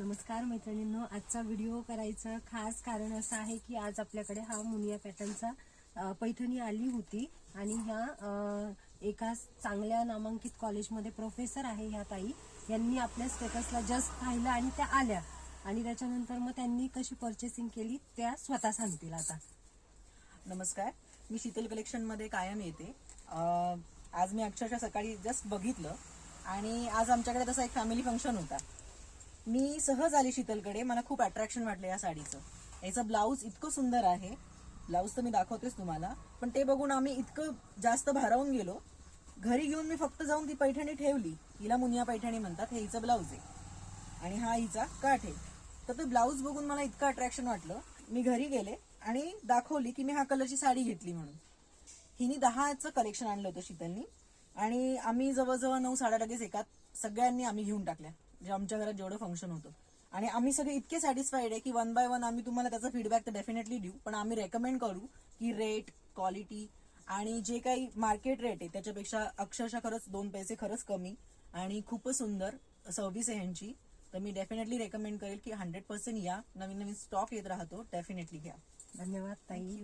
नमस्कार मैत्रिणींनो आजचा व्हिडिओ करायचं खास कारण असं आहे की आज आपल्याकडे हा मुनिया पॅटर्नचा पैठणी आली होती आणि ह्या एका चांगल्या नामांकित कॉलेजमध्ये प्रोफेसर आहे ह्या ताई. यांनी आपल्या स्टेटसला जस्ट पाहिलं आणि त्या आल्या. आणि त्याच्यानंतर मग त्यांनी कशी परचेसिंग केली त्या स्वतः सांगतील आता. नमस्कार. मी शीतल कलेक्शनमध्ये कायम येते. आज मी अक्षरशः सकाळी जस्ट बघितलं आणि आज आमच्याकडे तसा एक फॅमिली फंक्शन होता. मी सहज आली शीतलकडे. मला खूप अट्रॅक्शन वाटलं या साडीचं. याचं ब्लाऊज इतकं सुंदर आहे. ब्लाऊज तर मी दाखवतेच तुम्हाला. पण ते बघून आम्ही इतकं जास्त भारावून गेलो. घरी घेऊन मी फक्त जाऊन ती पैठणी ठेवली. हिला मुनिया पैठणी म्हणतात. हे हिचं ब्लाऊज आहे. आणि हा हिचा काठ आहे. तर ते ब्लाऊज बघून मला इतकं अट्रॅक्शन वाटलं. मी घरी गेले आणि दाखवली की मी हा कलरची साडी घेतली म्हणून. हिने दहाचं कलेक्शन आणलं होतं शीतलनी. आणि आम्ही जवळजवळ नऊ साड्या लगेच एकात सगळ्यांनी आम्ही घेऊन टाकल्या. जे आमच्या घरात जेवढं फंक्शन होतं. आणि आम्ही सगळे इतके सॅटिस्फाईड आहे की वन बाय वन आम्ही तुम्हाला त्याचा फीडबॅक तर डेफिनेटली देऊ. पण आम्ही रेकमेंड करू की रेट क्वालिटी आणि जे काही मार्केट रेट आहे त्याच्यापेक्षा अक्षरशः खरंच दोन पैसे खरंच कमी आणि खूपच सुंदर सर्व्हिस आहे ह्यांची. तर मी डेफिनेटली रेकमेंड करेल की हंड्रेड पर्सेंट या. नवीन नवीन स्टॉक येत राहतो डेफिनेटली घ्या. धन्यवाद ताई.